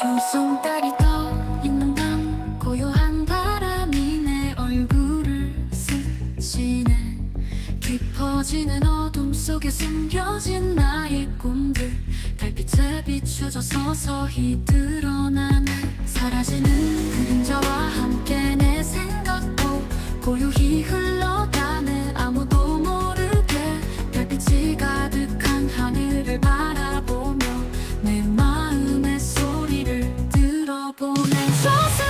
봄송달이 떠 있는 밤 고요한 바람이 내 얼굴을 스치네. 깊어지는 어둠 속에 숨겨진 나의 꿈들. 달빛에 비춰져 서서히 드러나네. 사라지는 그림자와 함께 내 생각도 고요히 흘러 so